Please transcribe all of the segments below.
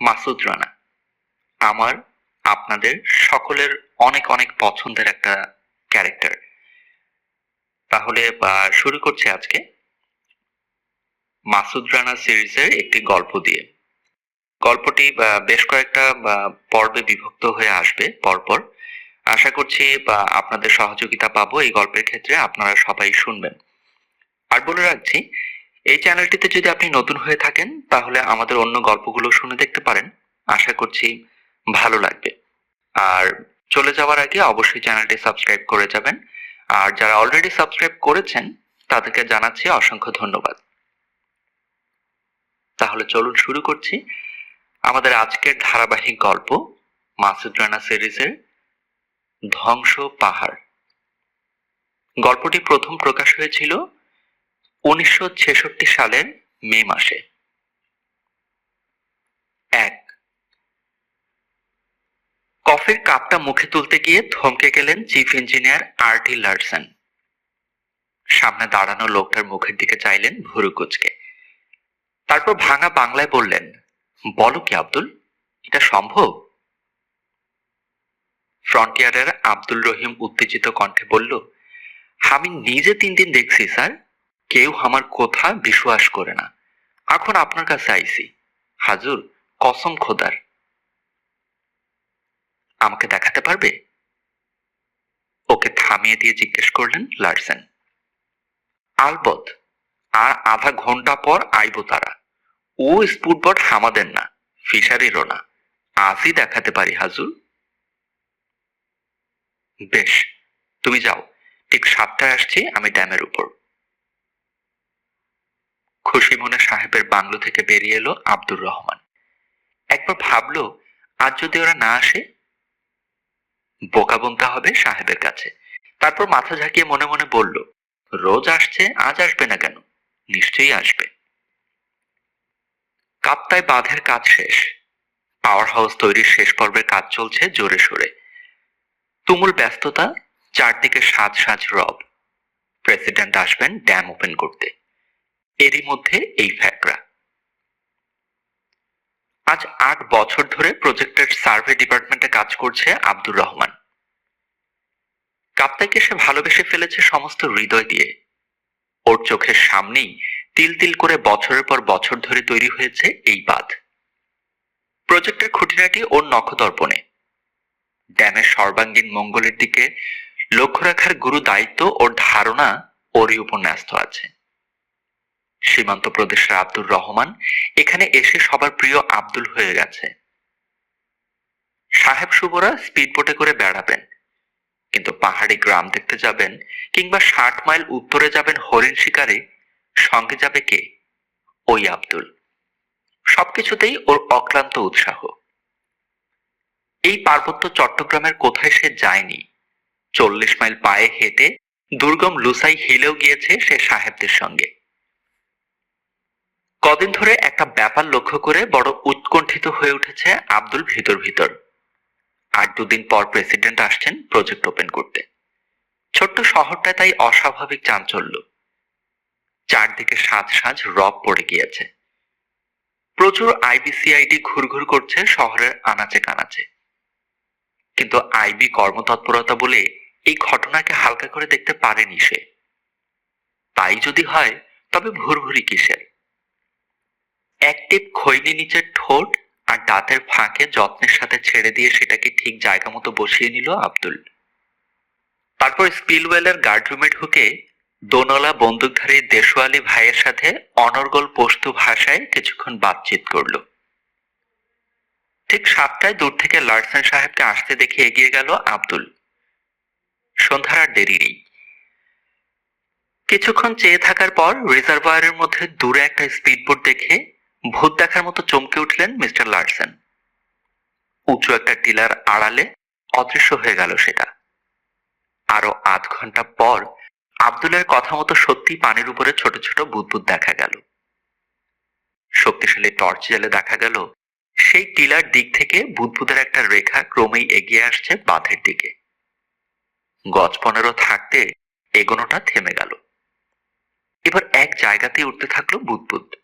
মাসুদ রানা। আমার, আপনাদের সকলের অনেক অনেক পছন্দের একটা ক্যারেক্টার। তাহলে শুরু করছি আজকে মাসুদ রানা সিরিজের একটি গল্প দিয়ে। গল্পটি বেশ কয়েকটা পর্বে বিভক্ত হয়ে আসবে পরপর। আশা করছি আপনাদের সহযোগিতা পাবো এই গল্পের ক্ষেত্রে, আপনারা সবাই শুনবেন। আর বলে রাখছি এই চ্যানেলটিতে যদি আপনি নতুন হয়ে থাকেন, তাহলে আমাদের অন্য গল্পগুলো শুনে দেখতে পারেন। আশা করছি ভালো লাগবে। আর চলে যাওয়ার আগে অবশ্যই চ্যানেলটি সাবস্ক্রাইব করে যাবেন। আর যারা অলরেডি সাবস্ক্রাইব করেছেন, তাদেরকে জানাচ্ছি অসংখ্য ধন্যবাদ। তাহলে চলুন শুরু করছি। আমাদের আজকের ধারাবাহিক গল্প মাসুদ রানা সিরিজের ধ্বংস পাহাড়। গল্পটি প্রথম প্রকাশ হয়েছিল উনিশশো ছেষট্টি সালের মে মাসে। এক। কফির কাপটা মুখে তুলতে গিয়ে থমকে গেলেন চিফ ইঞ্জিনিয়ার আরটি লার্সন। সামনে দাঁড়ানো লোকটার মুখের দিকে চাইলেন ভুরু কুচকে। তারপর ভাঙা বাংলায় বললেন, বলো কি আব্দুল, এটা সম্ভব? ফ্রন্টিয়ারের আব্দুল রহিম উত্তেজিত কণ্ঠে বলল, আমি নিজে তিন দিন দেখছি, স্যার। কেউ আমার কথা বিশ্বাস করে না। এখন আপনার কাছে আইছি হাজুর, কসম খোদার। আমাকে দেখাতে পারবে? ওকে থামিয়ে দিয়ে জিজ্ঞেস করলেন লার্সেন। আলবত, আর আধা ঘণ্টা পর আইব তারা। ও স্পুটবট আমাদের না, ফিশারিরও না। আজই দেখাতে পারি, হাজুর। বেশ, তুমি যাও। ঠিক সাতটায় আসছি আমি ড্যামের উপর। খুশি মনে সাহেবের বাংলো থেকে বেরিয়ে এলো আব্দুর রহমান। একবার ভাবলো, আজ যদি ওরা না আসে? বোকা বনতে হবে সাহেবের কাছে। তারপর মাথা ঝাঁকিয়ে মনে মনে বলল, রোজ আসছে, আজ আসবে না কেন? নিশ্চয়ই আসবে। কাপ্তায় বাঁধের কাজ শেষ। পাওয়ার হাউস তৈরির শেষ পর্বের কাজ চলছে জোরে সোরে। তুমুল ব্যস্ততা, চারদিকে সাজ সাজ রব। প্রেসিডেন্ট আসবেন ড্যাম ওপেন করতে। এরই মধ্যে এই ফ্যাকরা। আজ আট বছর ধরে প্রজেক্টের সার্ভে ডিপার্টমেন্টে কাজ করছে আব্দুর রহমান। কাপ্তাইকে সে ভালোবেসে ফেলেছে সমস্ত হৃদয় দিয়ে। ওর চোখের সামনেই তিল তিল করে বছরের পর বছর ধরে তৈরি হয়েছে এই বাঁধ। প্রজেক্টের খুঁটিনাটি ওর নখদর্পণে। ড্যামের সর্বাঙ্গীন মঙ্গলের দিকে লক্ষ্য রাখার গুরু দায়িত্ব ওর ধারণা ওরই উপর ন্যস্ত আছে। সীমান্ত প্রদেশের আব্দুর রহমান, এখানে এসে সবার প্রিয় আব্দুল হয়ে গেছে। সাহেব শুভরা স্পিডবোটে করে বেড়াবেন, কিন্তু পাহাড়ি গ্রাম দেখতে যাবেন কিংবা ষাট মাইল উত্তরে যাবেন হরিণ শিকারে, সঙ্গে যাবে কে? ওই আব্দুল। সবকিছুতেই ওর অক্লান্ত উৎসাহ। এই পার্বত্য চট্টগ্রামের কোথায় সে যায়নি? চল্লিশ মাইল পায়ে হেঁটে দুর্গম লুসাই হিলেও গিয়েছে সে সাহেবদের সঙ্গে। কদিন ধরে একটা ব্যাপার লক্ষ্য করে বড় উৎকণ্ঠিত হয়ে উঠেছে আব্দুল ভিতর ভিতর। আর দুদিন পর প্রেসিডেন্ট আসছেন প্রজেক্ট ওপেন করতে। ছোট্ট শহরটা তাই অস্বাভাবিক চাঞ্চল্য। চারদিকে সাজ সাজ রব পড়ে গিয়েছে। প্রচুর আইবিসিআইডি ঘুরঘুর করছে শহরের আনাচে কানাচে। কিন্তু আইবি কর্মতৎপরতা বলে এই ঘটনাকে হালকা করে দেখতে পারেনি সে। তাই যদি হয়, তবে ভুরভুরি কিসের? এক টিপ খৈনি নিচের ঠোঁট আর দাঁতের ফাঁকে যত্নের সাথে ছেড়ে দিয়ে সেটাকে ঠিক জায়গা মতো বসিয়ে নিল আব্দুল। তারপর স্পিলওয়েলের গার্ডরুমে ঢুকে দোনলা বন্দুকধারী দেশওয়ালি ভাইয়ের সাথে অনর্গল পশতু ভাষায় কিছুক্ষণ বাতচিত করল। ঠিক সাতটায় দূর থেকে লার্সেন সাহেবকে আসতে দেখে এগিয়ে গেল আব্দুল। সন্ধ্যার আর দেরি নেই। কিছুক্ষণ চেয়ে থাকার পর রিজার্ভায়ারের মধ্যে দূরে একটা স্পিডবোট দেখে ভূত দেখার মতো চমকে উঠলেন মিস্টার লার্সেন। উঁচু একটা টিলার আড়ালে অদৃশ্য হয়ে গেল সেটা। আরও আধ ঘণ্টা পর আব্দুলের কথা মতো সত্যি পানির উপরে ছোট ছোট বুদবুদ দেখা গেল। শক্তিশালী টর্চ জেলে দেখা গেল, সেই টিলার দিক থেকে বুদবুদের একটা রেখা ক্রমেই এগিয়ে আসছে বাঁধের দিকে। গজ পনেরো থাকতে এগোনোটা থেমে গেল। এবার এক জায়গাতেই উঠতে থাকল বুদবুদ।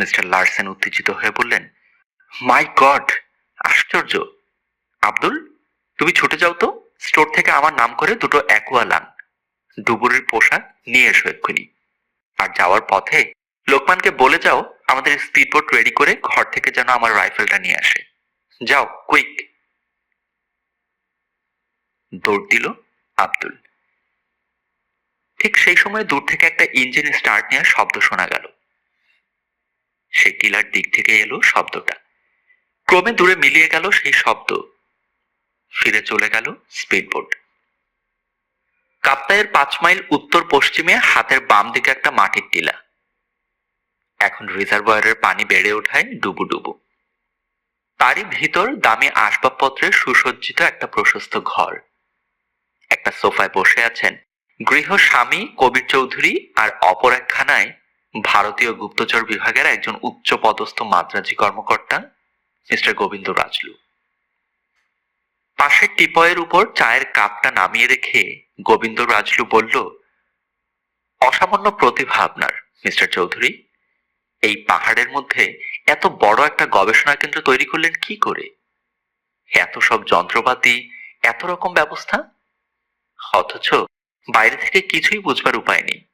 মিস্টার লার্সেন উত্তেজিত হয়ে বললেন, মাই গড, আশ্চর্য। আব্দুল, তুমি ছুটে যাও তো। স্টোর থেকে আমার নাম করে দুটো অ্যাকুয়া লান। ডুবুরির পোশাক নিয়ে এসো এক্ষুনি। আর যাওয়ার পথে লোকমানকে বলে যাও, আমাদের স্পিডবোট রেডি করে ঘর থেকে যেন আমার রাইফেলটা নিয়ে আসে। যাও, কুইক। দৌড় দিল আব্দুল। ঠিক সেই সময় দূর থেকে একটা ইঞ্জিন স্টার্ট নেওয়ার শব্দ শোনা গেল। সেই টিলার দিক থেকে এলো শব্দটা। ক্রমে দূরে মিলিয়ে গেল সেই শব্দ। ফিরে চলে গেল স্পিডবোট। কাপ্তাইয়ের পাঁচ মাইল উত্তর পশ্চিমে হাতের বাম দিকে একটা মাটির টিলা। এখন রিজার্ভয়ারের পানি বেড়ে ওঠায় ডুবু ডুবু তারই ভিতর দামি আসবাবপত্রে সুসজ্জিত একটা প্রশস্ত ঘর। একটা সোফায় বসে আছেন গৃহ স্বামী কবির চৌধুরী আর অপর একখানায় ভারতীয় গুপ্তচর বিভাগের একজন উচ্চ পদস্থ মাদ্রাজি কর্মকর্তা, মিস্টার গোবিন্দ রাজলু। পাশের টিপয়ের উপর চায়ের কাপটা নামিয়ে রেখে গোবিন্দ রাজলু বলল, অসামান্য প্রতিভা আপনার, মিস্টার চৌধুরী। এই পাহাড়ের মধ্যে এত বড় একটা গবেষণা কেন্দ্র তৈরি করলেন কি করে? এত সব যন্ত্রপাতি, এত রকম ব্যবস্থা? অথচ বাইরে থেকে কিছুই বুঝবার উপায় নেই।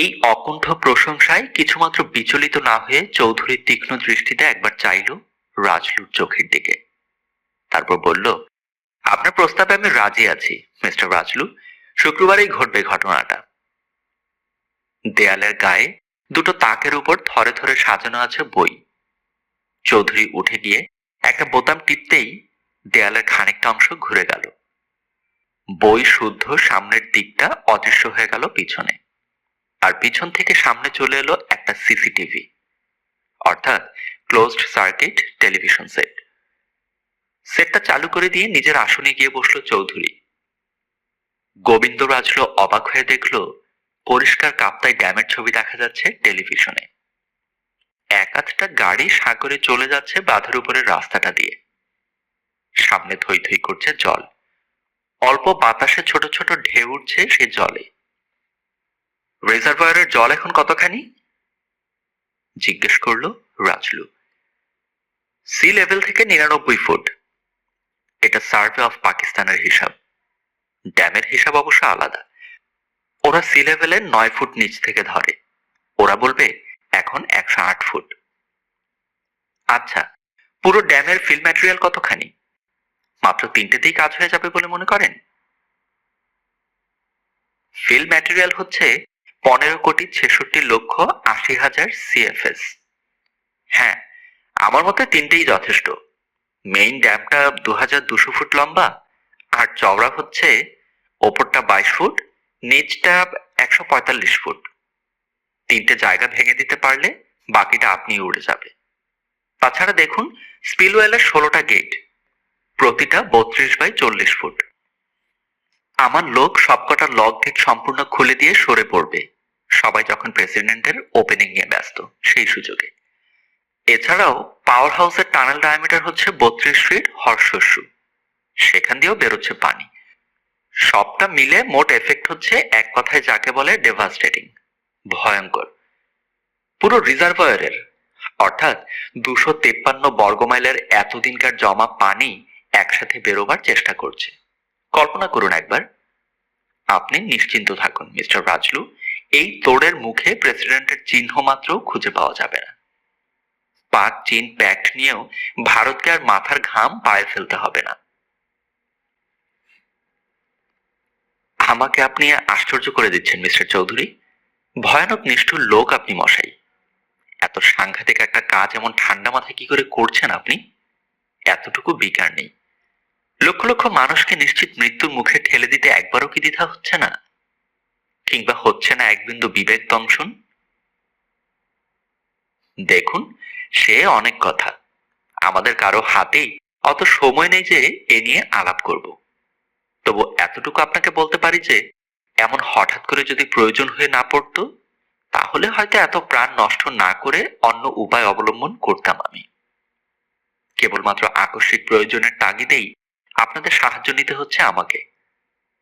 এই অকুণ্ঠ প্রশংসায় কিছুমাত্র বিচলিত না হয়ে চৌধুরীর তীক্ষ্ণ দৃষ্টিতে একবার চাইল রাজলুর চোখের দিকে। তারপর বলল, আপনার প্রস্তাবে আমি রাজি আছি, মিস্টার রাজলু। শুক্রবারেই ঘটবে ঘটনাটা। দেয়ালের গায়ে দুটো তাকের উপর থরে থরে সাজানো আছে বই। চৌধুরী উঠে গিয়ে একটা বোতাম টিপতেই দেয়ালের খানিকটা অংশ ঘুরে গেল। বই শুদ্ধ সামনের দিকটা অদৃশ্য হয়ে গেল পিছনে। আর পিছন থেকে সামনে চলে এলো একটা সিসিটিভি, অর্থাৎ ক্লোজড সার্কিট টেলিভিশন সেট সেটটা চালু করে দিয়ে নিজের আসনে গিয়ে বসল চৌধুরী। গোবিন্দ রাজলো অবাক হয়ে দেখল, পরিষ্কার কাপ্তাই ড্যামের ছবি দেখা যাচ্ছে টেলিভিশনে এক আধটা গাড়ি সাগরে চলে যাচ্ছে বাঁধের উপরের রাস্তাটা দিয়ে। সামনে থই থই করছে জল। অল্প বাতাসে ছোট ছোট ঢেউ উঠছে সে জলে। রিজার্ভয়ারের জল এখন কতখানি? জিজ্ঞেস করল রাজলু। সি লেভেল থেকে নিরানব্বই ফুট। এটা সার্ভে অফ পাকিস্তানের হিসাব। ড্যামের হিসাব অবশ্য আলাদা। ওরা সি লেভেলের নয় ফুট নিচ থেকে ধরে। ওরা বলবে এখন একশো আট ফুট। আচ্ছা পুরো ড্যামের ফিল ম্যাটেরিয়াল কতখানি? মাত্র তিনটেতেই কাজ হয়ে যাবে বলে মনে করেন? ফিল ম্যাটেরিয়াল হচ্ছে পনেরো কোটি ছেষট্টি লক্ষ আশি হাজার সিএফএস হ্যাঁ আমার মতে তিনটেই যথেষ্ট। মেইন ড্যামটা দু হাজার দুশো ফুট লম্বা, আর চওড়া হচ্ছে ওপরটা বাইশ ফুট, নিচটা একশো পঁয়তাল্লিশ ফুট। তিনটে জায়গা ভেঙে দিতে পারলে বাকিটা আপনি উড়ে যাবে। তাছাড়া দেখুন স্পিলওয়েলের ষোলোটা গেট প্রতিটা বত্রিশ বাই চল্লিশ ফুট। আমার লোক সবকটা লক গেট সম্পূর্ণ খুলে দিয়ে সরে পড়বে। সবাই যখন প্রেসিডেন্টের ওপেনিং নিয়ে ব্যস্ত, সেই সুযোগে। এছাড়াও পাওয়ার হাউসের টানেল ডায়ামিটার হচ্ছে বত্রিশ ফিট হর্ষস্যু। সেখান দিয়েও বেরোচ্ছে পানি। সবটা মিলে মোট এফেক্ট হচ্ছে এক কথায় যাকে বলে ডেভাস্টেটিং ভয়ঙ্কর। পুরো রিজার্ভয়ারের অর্থাৎ দুশো তেপ্পান্ন বর্গমাইলের এতদিনকার জমা পানি একসাথে বেরোবার চেষ্টা করছে। কল্পনা করুন একবার। আপনি নিশ্চিন্ত থাকুন, মিস্টার রাজলু এই তোড়ের মুখে প্রেসিডেন্টের চিহ্ন মাত্র খুঁজে পাওয়া যাবে না। পাক চীন প্যাক্ট নিয়েও ভারতকে আর মাথার ঘাম পায়ে ফেলতে হবে না। আমাকে আপনি আশ্চর্য করে দিচ্ছেন, মিস্টার চৌধুরী। ভয়ানক নিষ্ঠুর লোক আপনি মশাই। এত সাংঘাতিক একটা কাজ এমন ঠান্ডা মাথায় কি করে করছেন আপনি? এতটুকু বিকার নেই। লক্ষ লক্ষ মানুষকে নিশ্চিত মৃত্যুর মুখে ঠেলে দিতে একবারও কি দ্বিধা হচ্ছে না? কিংবা হচ্ছে না এক বিন্দু বিবেক দংশন? দেখুন, সে অনেক কথা। আমাদের কারও হাতেই অত সময় নেই যে এ নিয়ে আলাপ করব। তবু এতটুকু আপনাকে বলতে পারি যে, এমন হঠাৎ করে যদি প্রয়োজন হয়ে না পড়তো, তাহলে হয়তো এত প্রাণ নষ্ট না করে অন্য উপায় অবলম্বন করতাম আমি। কেবলমাত্র আকস্মিক প্রয়োজনের তাগিদেই আপনাদের সাহায্য নিতে হচ্ছে আমাকে।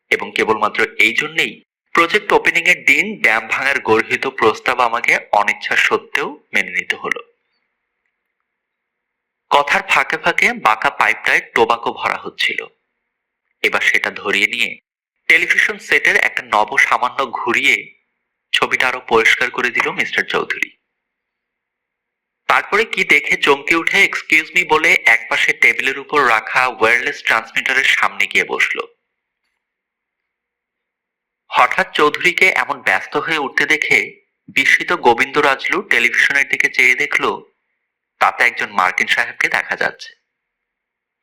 এবং কেবলমাত্র এই জন্যেই প্রজেক্ট ওপেনিং এর দিন ড্যাম ভাঙার গর্হিত প্রস্তাব আমাকে অনিচ্ছা সত্ত্বেও মেনে নিতে হলো। কথার ফাঁকে ফাঁকে বাঁকা পাইপটায় টোবাকো ভরা হচ্ছিল। এবার সেটা ধরিয়ে নিয়ে টেলিভিশন সেটের একটা নব সামান্য ঘুরিয়ে ছবিটা আরও পরিষ্কার করে দিল মিস্টার চৌধুরী। তারপরে কি দেখে চমকে উঠে এক্সকিউজ মি বলে একপাশে টেবিলের উপর রাখা ওয়্যারলেস ট্রান্সমিটারের সামনে গিয়ে বসল। হঠাৎ চৌধুরীকে এমন ব্যস্ত হয়ে উঠতে দেখে বিস্মিত গোবিন্দ রাজলু টেলিভিশনের দিকে চেয়ে দেখল, তাতে একজন মার্কিন সাহেবকে দেখা যাচ্ছে।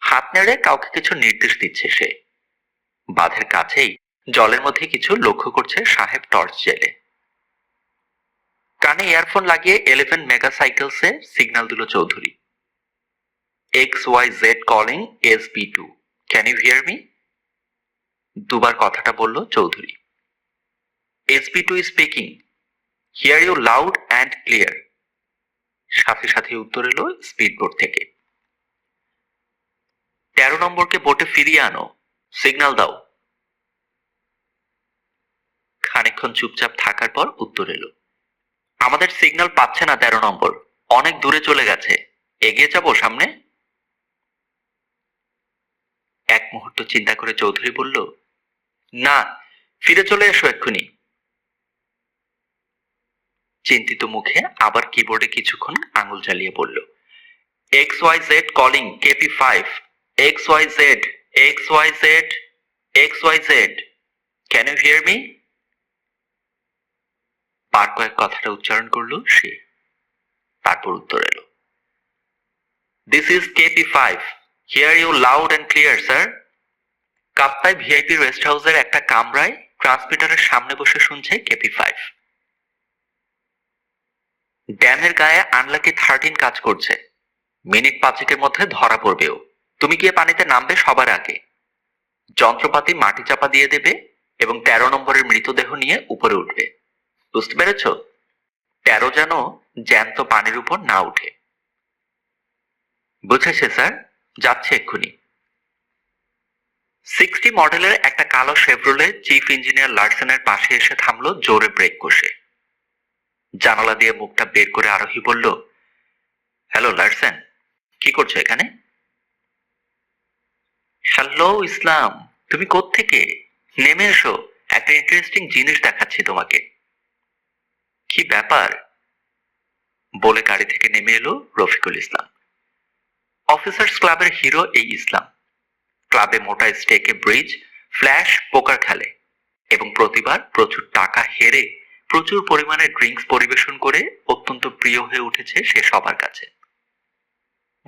হাত নেড়ে কাউকে কিছু নির্দেশ দিচ্ছে সে। বাঁধের কাছেই, জলের মধ্যে কিছু লক্ষ্য করছে সাহেব টর্চ জেলে। কানে ইয়ারফোন লাগিয়ে ইলেভেন মেগা সাইকেলসে সিগন্যাল দিল Chowdhury. X Y Z calling S B two can you hear me দুবার কথাটা বলল Chowdhury. SP two speaking hear you loud and clear সাথে সাথে উত্তর এলো স্পিড বোর্ড থেকে। তেরো নম্বরকে বোটে ফিরিয়ে আনো। সিগন্যাল দাও। খানিকক্ষণ চুপচাপ থাকার পর উত্তর এলো। আমাদের সিগন্যাল পাচ্ছে না তেরো নম্বর। অনেক দূরে চলে গেছে। এগিয়ে যাব সামনে? এক মুহূর্ত চিন্তা করে চৌধুরী বলল, না, ফিরে চলে এসো এক্ষুনি। চিন্তিত মুখে আবার কিবোর্ডে কিছুক্ষণ আঙুল চালিয়ে বলল X Y Z calling KP five X Y Z X Y Z X Y Z can you hear me বার কয়েক কথাটা উচ্চারণ করল সে। তারপর উত্তর এলো this is KP five hear you loud and clear sir Kaptai VIP rest হাউসের একটা কামরায় ট্রান্সমিটারের সামনে বসে শুনছে কেপি ফাইভ ড্যামের গায়ে আনলাকি থার্টিন কাজ করছে। মিনিট পাঁচেকের মধ্যে ধরা পড়বেও তুমি গিয়ে পানিতে নামবে সবার আগে। যন্ত্রপাতি মাটি চাপা দিয়ে দেবে এবং তেরো নম্বরের মৃতদেহ নিয়ে উপরে উঠবে। বুঝতে পেরেছ? তেরো যেন জ্যান্ত পানির উপর না উঠে। বুঝেছে, স্যার? যাচ্ছে এক্ষুনি। সিক্সটি মডেলের একটা কালো শেভরোলে চিফ ইঞ্জিনিয়ার লার্সেনের পাশে এসে থামলো জোরে ব্রেক কষে। জানালা দিয়ে মুখটা বের করে আরোহী বলল হ্যালো লার্সেন কি করছ এখানে? হ্যালো ইসলাম, তুমি থেকে নেমে এসো, একটা ইন্টারেস্টিং জিনিস দেখাচ্ছি তোমাকে। কি ব্যাপার? বলে গাড়ি থেকে নেমে এলো রফিকুল ইসলাম। অফিসার্স ক্লাবের হিরো এই ইসলাম। ক্লাবে মোটা স্টেকে ব্রিজ ফ্ল্যাশ পোকার খেলে এবং প্রতিবার প্রচুর টাকা হেরে প্রচুর পরিমাণে ড্রিঙ্কস পরিবেশন করে অত্যন্ত প্রিয় হয়ে উঠেছে সে সবার কাছে।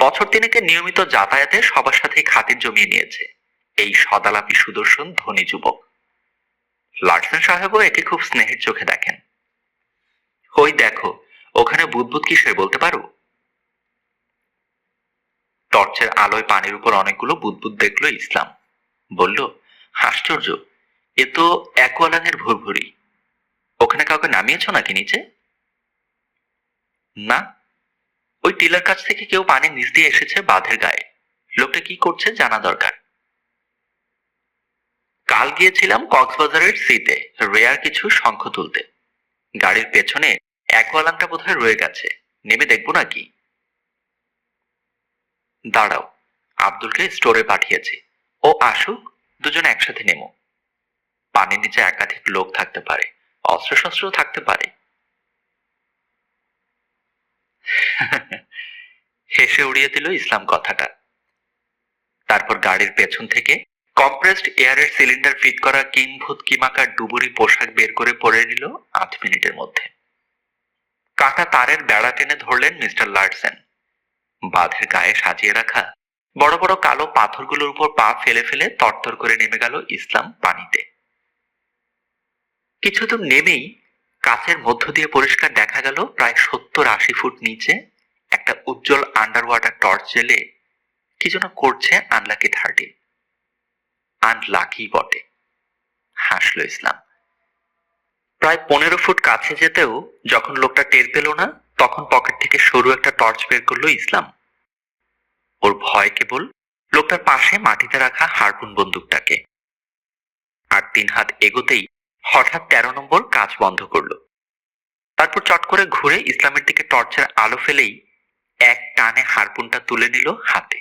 বছর তিনেকে নিয়মিত যাতায়াতে সবার সাথে খাতির জমিয়ে নিয়েছে এই সদালাপি সুদর্শন ধনী যুবক। লার্সেন সাহেবও একে খুব স্নেহের চোখে দেখেন। ওই দেখো, ওখানে বুদবুদ কিসের বলতে পারো? টর্চের আলোয় পানির উপর অনেকগুলো বুদবুদ দেখল ইসলাম। বলল, আশ্চর্য, এ তো অ্যাকোয়ালানের ভুরভুরি। ওখানে কাউকে নামিয়েছ নাকি নিচে? না। ওই টিলার কাছ থেকে কেউ পানির নিচ দিয়ে এসেছে বাঁধের গায়ে। লোকটা কি করছে জানা দরকার। কাল গিয়েছিলাম কক্সবাজারের সিতে, রেয়ার কিছু শঙ্খ তুলতে। গাড়ির পেছনে অ্যাকোয়ালানটা বোধহয় রয়ে গেছে। নেমে দেখব নাকি? দাঁড়াও, আব্দুলকে স্টোরে পাঠিয়েছি। ও আসুক, দুজন একসাথে নেমো। পানির নিচে একাধিক লোক থাকতে পারে। অস্ত্রশস্ত্র থাকতে পারে। হেসে উড়িয়ে দিল ইসলাম কথাটা। তারপর গাড়ির পেছন থেকে কম্প্রেসড এয়ারের সিলিন্ডার ফিট করা কিংভূত কিমাকার ডুবুরি পোশাক বের করে পরে নিল আধ মিনিটের মধ্যে। কাটা তারের বেড়া টেনে ধরলেন মিস্টার লার্সেন। বাঁধের গায়ে সাজিয়ে রাখা বড় বড় কালো পাথরগুলোর উপর পা ফেলে ফেলে তরতর করে নেমে গেল ইসলাম পানিতে। কিছু দূর নেমেই কাছের মধ্য দিয়ে পরিষ্কার দেখা গেল প্রায় সত্তর আশি ফুট নিচে একটা উজ্জ্বল আন্ডার ওয়াটার টর্চ জেলে কি যেন করছে আনলাকি থার্টি আনলাকি বটে। হাসলো ইসলাম। প্রায় পনেরো ফুট কাছে যেতেও যখন লোকটা টের পেল না, তখন পকেট থেকে সরু একটা টর্চ বের করল ইসলাম। ওর ভয় কেবল লোকটার পাশে মাটিতে রাখা হারপুন বন্দুকটাকে। আর তিন হাত এগোতেই হঠাৎ তেরো নম্বর কাজ বন্ধ করল। তারপর চট করে ঘুরে ইসলামের দিকে টর্চের আলো ফেলেই এক টানে হারপুনটা তুলে নিল হাতে।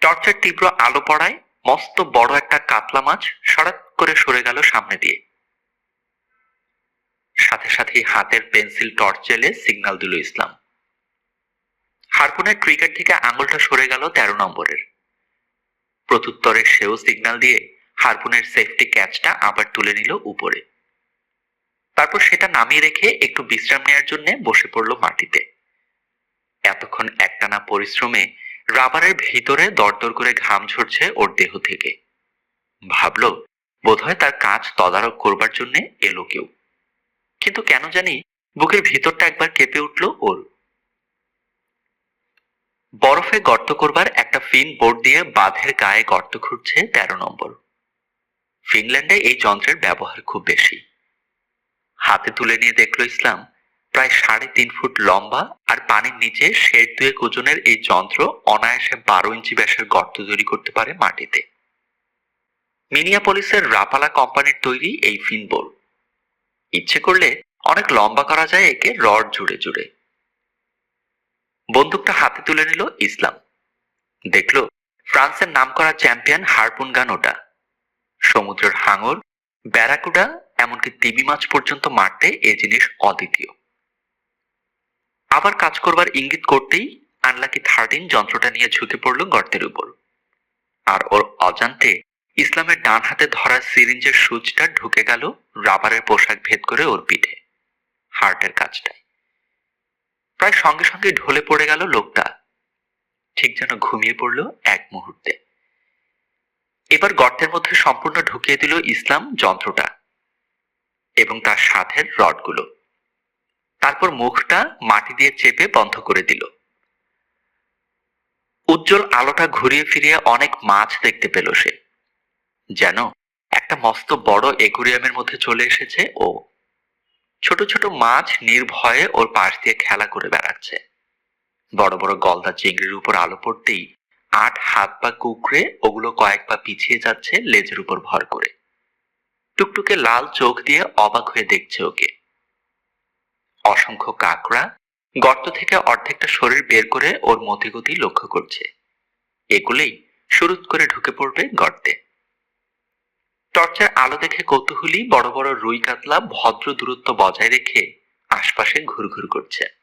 টর্চের তীব্র আলো পড়ায় মস্ত বড় একটা কাতলা মাছ সড়ক করে সরে গেল সামনে দিয়ে। সাথে সাথে হাতের পেন্সিল টর্চ জেলে সিগন্যাল দিল ইসলাম। হারপুনের ট্রিগার থেকে আঙুলটা সরে গেল তেরো নম্বরের। প্রত্যুত্তরে সেও সিগনাল দিয়ে হারপুনের সেফটি ক্যাচটা আবার তুলে নিল উপরে। তারপর সেটা নামিয়ে রেখে একটু বিশ্রাম নেওয়ার জন্য বসে পড়ল মাটিতে। এতক্ষণ একটানা পরিশ্রমে রাবারের ভিতরে দরদর করে ঘাম ঝরছে ওর দেহ থেকে। ভাবলো, বোধহয় তার কাজ তদারক করবার জন্য এলো কেউ। কিন্তু কেন জানি বুকের ভিতরটা একবার কেঁপে উঠল ওর। বরফে গর্ত করবার একটা ফিন বোর্ড দিয়ে বাঁধের গায়ে গর্ত খুঁড়ছে তেরো নম্বর। ফিনল্যান্ডে এই যন্ত্রের ব্যবহার খুব বেশি। হাতে তুলে নিয়ে দেখল ইসলাম, প্রায় সাড়ে তিন ফুট লম্বা আর পানির নিচে শের দুয়েক ওজনের এই যন্ত্র অনায়াসে বারো ইঞ্চি ব্যাসের গর্ত তৈরি করতে পারে মাটিতে। মিনিয়াপলিসের রাপালা কোম্পানির তৈরি এই ফিনবোল ইচ্ছে করলে অনেক লম্বা করা যায় একে রড জুড়ে জুড়ে। বন্দুকটা হাতে তুলে নিল ইসলাম। দেখল ফ্রান্সের নাম করা চ্যাম্পিয়ন হারপুন গান ওটা সমুদ্রের হাঙর, ব্যারাকুডা, এমনকি তিমি মাছ পর্যন্ত মারতে এ জিনিস অদ্বিতীয়। আবার কাজ করবার ইঙ্গিত করতেই আনলাকি থার্টিন যন্ত্রটা নিয়ে ঝুঁকে পড়ল গর্তের উপর। আর ওর অজান্তে ইসলামের ডান হাতে ধরা সিরিঞ্জের সুচটা ঢুকে গেল রাবারের পোশাক ভেদ করে ওর পিঠে, হার্টের কাজটায়। প্রায় সঙ্গে সঙ্গে ঢলে পড়ে গেল লোকটা, ঠিক যেন ঘুমিয়ে পড়ল এক মুহূর্তে। এবার গর্তের মধ্যে সম্পূর্ণ ঢুকিয়ে দিল ইসলাম যন্ত্রটা এবং তার সাথের রডগুলো। তারপর মুখটা মাটি দিয়ে চেপে বন্ধ করে দিল। উজ্জ্বল আলোটা ঘুরিয়ে ফিরিয়ে অনেক মাছ দেখতে পেল সে। যেন একটা মস্ত বড় একুরিয়ামের মধ্যে চলে এসেছে ও। ছোট ছোট মাছ নির্ভয়ে ওর পাশ দিয়ে খেলা করে বেড়াচ্ছে। বড় বড় গলদা চিংড়ির উপর আলো পড়তেই আট হাত পা কুকড়ে, ওগুলো কয়েক পা পিছিয়ে যাচ্ছে লেজের উপর ভর করে। টুকটুকে লাল চোখ দিয়ে অবাক হয়ে দেখছে ওকে। অসংখ্য কাকড়া, গর্ত থেকে অর্ধেকটা শরীর বের করে ওর মতিগতি লক্ষ্য করছে। এগুলোই শুরুত করে ঢুকে পড়বে গর্তে। টর্চের আলো দেখে কৌতূহলী বড় বড় রুই কাতলা ভদ্র দূরত্ব বজায় রেখে আশপাশে ঘুরঘুর করছে।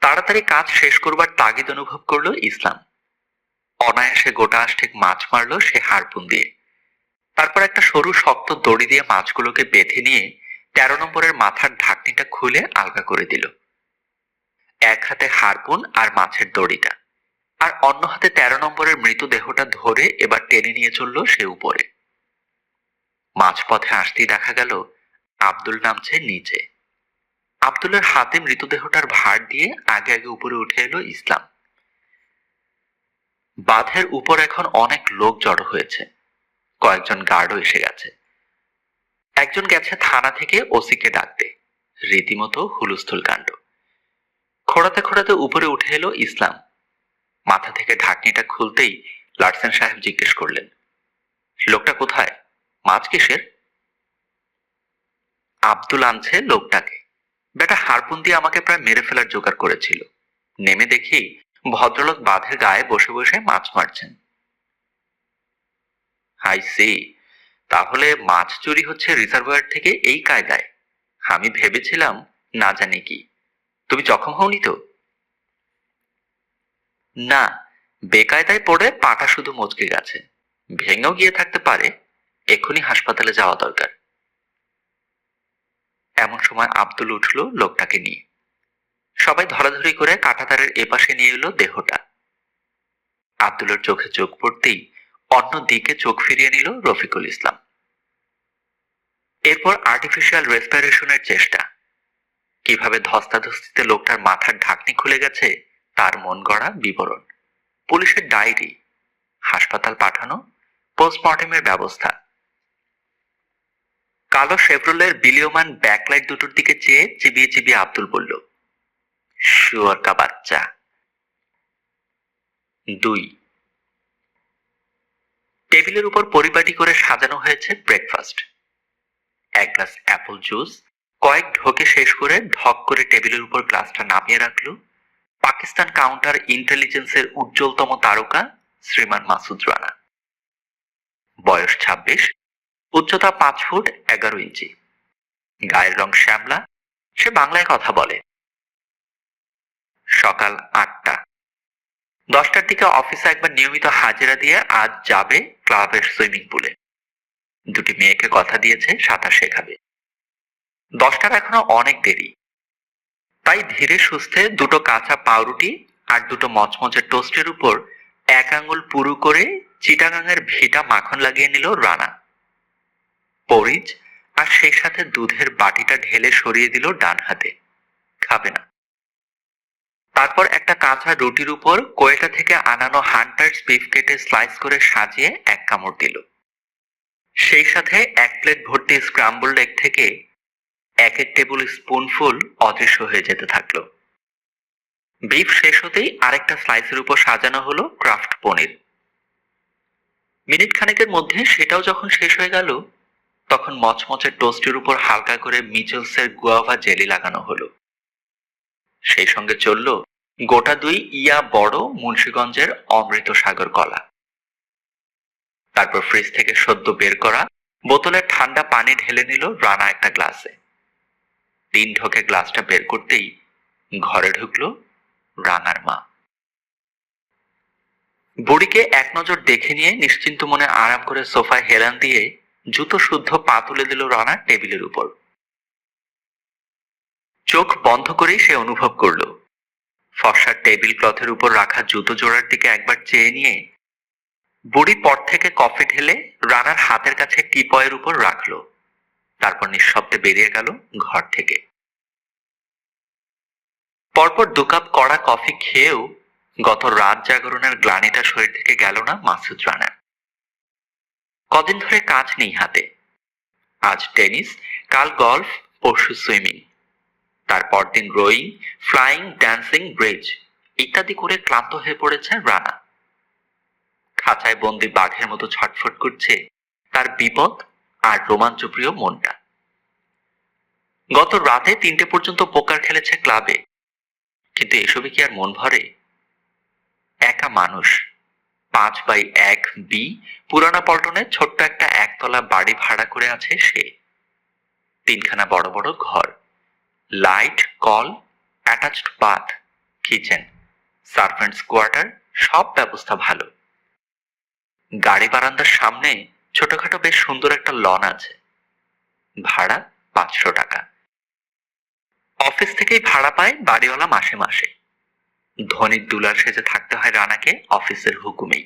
তাড়াতাড়ি কাজ শেষ করবার তাগিদ অনুভব করল ইসলাম। অনায়াসে গোটা আষ্টেক মাছ মারলো সে হারপুন দিয়ে। তারপর একটা সরু, শক্ত দড়ি দিয়ে মাছগুলোকে বেঁধে নিয়ে তেরো নম্বরের মাথার ঢাকনিটা খুলে আলগা করে দিল। এক হাতে হারপুন আর মাছের দড়িটা। আর অন্য হাতে তেরো নম্বরের মৃতদেহটা ধরে এবার টেনে নিয়ে চলল সে উপরে। মাঝপথে আসতেই দেখা গেল আব্দুল নামছে নিচে। আব্দুলের হাতে মৃতদেহটার ভার দিয়ে আগে আগে উপরে উঠে এলো ইসলাম। বাঁধের উপর এখন অনেক লোক জড়ো হয়েছে। কয়েকজন গার্ডও এসে গেছে। একজন গেছে থানা থেকে ওসিকে ডাকতে। রীতিমতো হুলস্থুল কাণ্ড। খোড়াতে খোড়াতে উপরে উঠে এলো ইসলাম। মাথা থেকে ঢাকনিটা খুলতেই লার্সেন সাহেব জিজ্ঞেস করলেন, লোকটা কোথায়? মাছ কিসের? আব্দুল আনছে লোকটাকে। বেটা হারপুন দিয়ে আমাকে প্রায় মেরে ফেলার জোগাড় করেছিল। নেমে দেখি ভদ্রলোক বাঁধের গায়ে বসে বসে মাছ মারছেন। হাই সি, তাহলে মাছ চুরি হচ্ছে রিজার্ভার থেকে এই কায়দায়। আমি ভেবেছিলাম, না জানি কি। তুমি জখম হওনি তো? না, বেকায়দায় পড়ে পাটা শুধু মচকে গেছে। ভেঙেও গিয়ে থাকতে পারে। এক্ষুনি হাসপাতালে যাওয়া দরকার। এমন সময় আব্দুল উঠল লোকটাকে নিয়ে। সবাই ধরাধরি করে কাঁটাতারের এপাশে নিয়ে এলো দেহটা। আব্দুলের চোখে চোখ পড়তেই অন্য দিকে চোখ ফিরিয়ে নিল রফিকুল ইসলাম। এরপর আর্টিফিশিয়াল রেসপিরেশনের চেষ্টা। কীভাবে ধস্তাধস্তিতে লোকটার মাথার ঢাকনি খুলে গেছে, তার মন গড়া বিবরণ। পুলিশের ডায়েরি, হাসপাতাল পাঠানো পোস্টমর্টেমের ব্যবস্থা। কালো শেভরোলের বিলিয়মান ব্যাকলাইট দুটোর দিকে চেয়ে চিবিয়ে চিবিয়ে আব্দুল বলল শুয়ার কা বাচ্চা। দুই। টেবিলের উপর পরিপাটি করে সাজানো হয়েছে ব্রেকফাস্ট এক গ্লাস অ্যাপল জুস কয়েক ঢোকে শেষ করে ঢক করে টেবিলের উপর গ্লাসটা নামিয়ে রাখল। পাকিস্তান কাউন্টার ইন্টেলিজেন্সের উজ্জ্বলতম তারকা শ্রীমান মাসুদ রানা। বয়স ছাব্বিশ উচ্চতা পাঁচ ফুট এগারো ইঞ্চি। গায়ের রং শ্যামলা, সে বাংলায় কথা বলে। সকাল আটটা। দশটার দিকে অফিসে একবার নিয়মিত হাজিরা দিয়ে আজ যাবে ক্লাবের সুইমিং পুলে। দুটি মেয়েকে কথা দিয়েছে, সাঁতার শেখাবে। দশটার এখনও অনেক দেরি। তাই ধীরে সুস্থে দুটো কাঁচা পাউরুটি আর দুটো মচমচে টোস্টের উপর এক আঙুল পুরু করে চিটাগাঙের ভিটা মাখন লাগিয়ে নিল রানা। পরিচ আর সেই সাথে দুধের বাটিটা ঢেলে সরিয়ে দিল ডান হাতে। খাবে না। তারপর একটা কাঁচা রুটির উপর কোয়েটা থেকে আনানো হান্টার্স বিফ কেটে স্লাইস করে সাজিয়ে এক কামড় দিল। সেই সাথে এক প্লেট ভর্তি স্ক্রাম্বল এগ থেকে এক এক টেবিল স্পুনফুল অদৃশ্য হয়ে যেতে থাকল। বিফ শেষ হতেই আরেকটা স্লাইসের উপর সাজানো হলো ক্রাফট পনির। মিনিট খানেকের মধ্যে সেটাও যখন শেষ হয়ে গেল তখন মচমচে টোস্টের উপর হালকা করে মিচেলসের গুয়াভা জেলি লাগানো হলো। সেই সঙ্গে চলল গোটা দুই ইয়া বড় মুন্সীগঞ্জের অমৃত সাগর কলা। তারপর ফ্রিজ থেকে সদ্য বের করা বোতলের ঠান্ডা পানি ঢেলে নিল রানা একটা গ্লাসে। তিন ঢোকে গ্লাসটা বের করতেই ঘরে ঢুকলো রানার মা। বুড়িকে এক নজর দেখে নিয়ে নিশ্চিন্ত মনে আরাম করে সোফায় হেলান দিয়ে জুতো শুদ্ধ পা তুলে দিল রানা টেবিলের উপর। চোখ বন্ধ করেই সে অনুভব করল। ফর্সার টেবিল ক্লথের উপর রাখা জুতো জোড়ার দিকে একবার চেয়ে নিয়ে বুড়ি পট থেকে কফি ঢেলে রানার হাতের কাছে টিপয়ের উপর রাখল। তারপর নিঃশব্দে বেরিয়ে গেল ঘর থেকে। পরপর দু কাপ কড়া কফি খেয়েও গত রাত জাগরণের গ্লানিটা শরীর থেকে গেল না মাসুদ রানার। কদিন ধরে কাজ নেই হাতে। আজ টেনিস, কাল গলফ, পরশু সুইমিং। তারপর দিন রোয়িং ফ্লাইং ড্যান্সিং ব্রিজ ইত্যাদি করে ক্লান্ত হয়ে পড়েছে রানা। খাঁচায় বন্দি বাঘের মতো ছটফট করছে তার বিপদ আর রোমাঞ্চপ্রিয় মনটা। গত রাতে তিনটে পর্যন্ত পোকার খেলেছে ক্লাবে কিন্তু এসবে কি আর মন ভরে? একা মানুষ। পাঁচ বাই এক বি। পুরানা পল্টনে ছোট্ট একটা একতলা বাড়ি ভাড়া করে আছে সে। তিনখানা বড় বড় ঘর। Light, call, attached bath, kitchen, servants quarter, সব ব্যবস্থা ভালো। গাড়ি বারান্দার সামনে ছোটখাটো বেশ সুন্দর একটা লন আছে। ভাড়া পাঁচশো টাকা। অফিস থেকেই ভাড়া পায় বাড়িওয়ালা মাসে মাসে। ধনির দুলার সেজে থাকতে হয় রানাকে অফিসের হুকুমেই।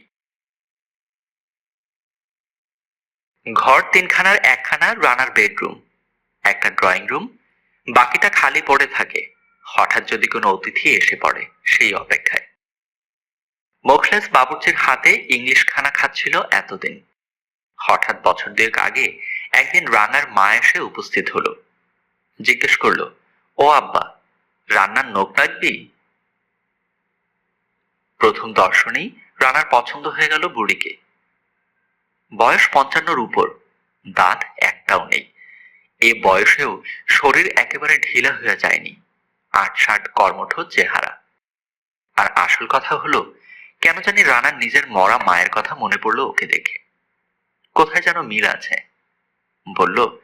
ঘর তিনখানার একখানা রানার বেডরুম, একটা ড্রয়িং রুম, বাকিটা খালি পড়ে থাকে। হঠাৎ যদি কোনো অতিথি এসে পড়ে, সেই অপেক্ষায়। মোখলেস বাবুর্চির হাতে ইংলিশ খানা খাচ্ছিল এতদিন। হঠাৎ বছর দুয়েক আগে একদিন রানার মা এসে উপস্থিত হলো। জিজ্ঞেস করল, ও আব্বা, রান্নার নোখ লাগবি প্রথম দর্শনেই রানার পছন্দ হয়ে গেল বুড়িকে। বয়স পঞ্চান্নর উপর, দাঁত একটাও নেই। এ বয়সেও শরীর একেবারে ঢিলা হয়ে যায়নি আট ষাট কর্মঠ চেহারা। আর আসল কথা হলো, কেন জানি রানার নিজের মরা মায়ের কথা মনে পড়ল ওকে দেখে। কোথায় যেন মিল আছে। বলল,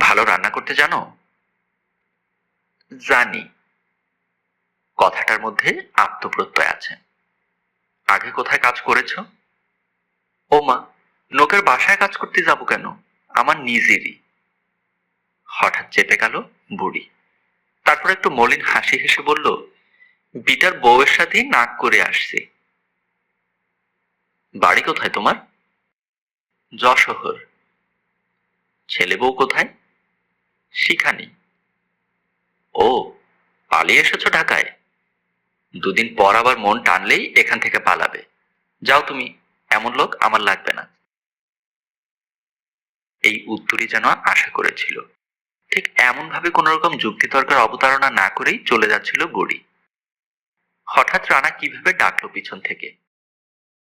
ভালো রান্না করতে জানো? জানি। কথাটার মধ্যে আত্মপ্রত্যয় আছে। আগে কোথায় কাজ করেছ? ও মা, লোকের বাসায় কাজ করতে যাব কেন? আমার নিজেরই। হঠাৎ চেপে গেল বুড়ি। তারপর একটু মলিন হাসি হেসে বলল, বিটার বউয়ের সাথেই নাক করে আসছি। বাড়ি কোথায় তোমার? যশোহর। ছেলে বউ কোথায়? শিখানি। ও, পালিয়ে এসেছ ঢাকায়? দুদিন পর আবার মন টানলেই এখান থেকে পালাবে। যাও তুমি, এমন লোক আমার লাগবে না। এই উত্তরই যেন আশা করেছিল। ঠিক এমন ভাবে কোন রকম যুক্তিতর্কের অবতারণা না করেই চলে যাচ্ছিল গড়ি। হঠাৎ রানা কীভাবে ডাকলো পিছন থেকে?